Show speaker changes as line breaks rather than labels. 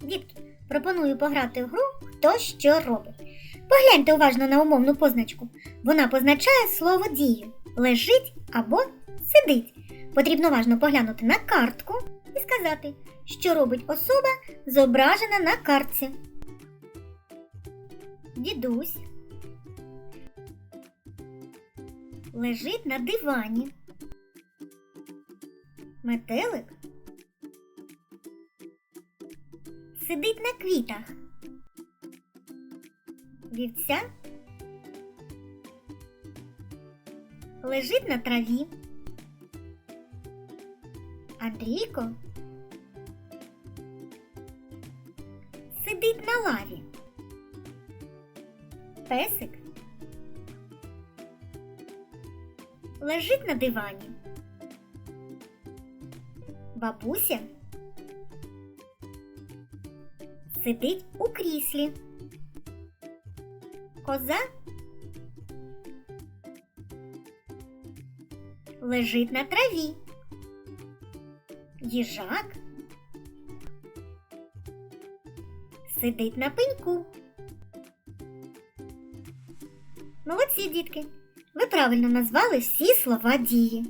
Дітки, пропоную пограти в гру Хто що робить. Погляньте уважно на умовну позначку. Вона позначає слово дію лежить або сидить. Потрібно уважно поглянути на картку і сказати, що робить особа, зображена на картці. Дідусь лежить на дивані. Метелик сидить на квітах. Вівця лежить на траві. Андрійко сидить на лаві. Песик лежить на дивані. Бабуся сидить у кріслі. Коза лежить на траві. Їжак сидить на пеньку. Молодці, дітки! Ви правильно назвали всі слова дії.